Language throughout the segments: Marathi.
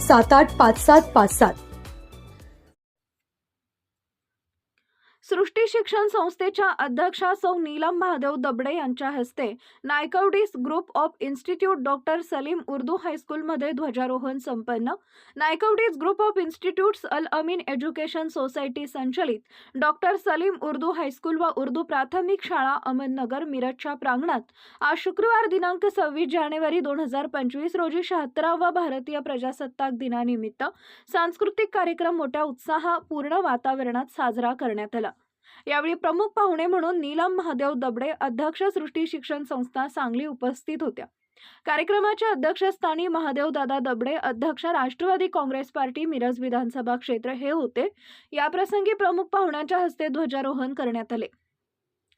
सात आठ पाच सात पाच सात. सृष्टी शिक्षण संस्थेच्या अध्यक्षा सौ नीलम महादेव दबडे यांच्या हस्ते Naikwadis group of institute doctor Salim Urdu हायस्कूलमध्ये ध्वजारोहण संपन्न. Naikwadis group of institutes Al Amin education society संचलित. Doctor Salim Urdu high school व उर्दू प्राथमिक शाळा अहमदनगर मिरजच्या प्रांगणात. आज शुक्रवार दिनांक सव्वीस जानेवारी दोन हजार पंचवीस रोजी शहात्तरावा भारतीय प्रजासत्ताक दिनानिमित्त सांस्कृतिक कार्यक्रम मोठ्या उत्साहपूर्ण वातावरणात साजरा करण्यात आला. यावेळी प्रमुख पाहुणे म्हणून नीलम महादेव दबडे अध्यक्ष सृष्टी शिक्षण संस्था सांगली उपस्थित होत्या. कार्यक्रमाच्या अध्यक्षस्थानी महादेव दादा दबडे अध्यक्ष राष्ट्रवादी काँग्रेस पार्टी मिरज विधानसभा क्षेत्र हे होते. याप्रसंगी प्रमुख पाहुण्यांच्या हस्ते ध्वजारोहण करण्यात आले.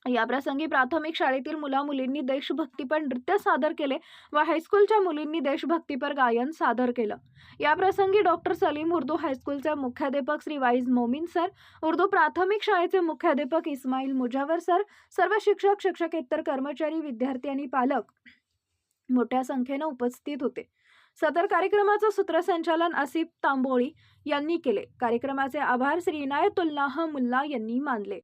याप्रसंगी प्राथमिक शाळेतील मुला मुलींनी देशभक्तीपर नृत्य सादर केले व हायस्कूलच्या मुलींनी देशभक्तीपर गायन सादर केलं. याप्रसंगी डॉक्टर सलीम उर्दू हायस्कूलचे मुख्याध्यापक श्री वाईज मोमीन सर उर्दू प्राथमिक शाळेचे मुख्याध्यापक इस्माईल मुजावर सर सर्व शिक्षक शिक्षकेतर कर्मचारी विद्यार्थी आणि पालक मोठ्या संख्येनं उपस्थित होते. सदर कार्यक्रमाचं सूत्रसंचालन आसिफ तांबोळी यांनी केले. कार्यक्रमाचे आभार श्री इनायतुल्लाह मुल्ला यांनी मानले.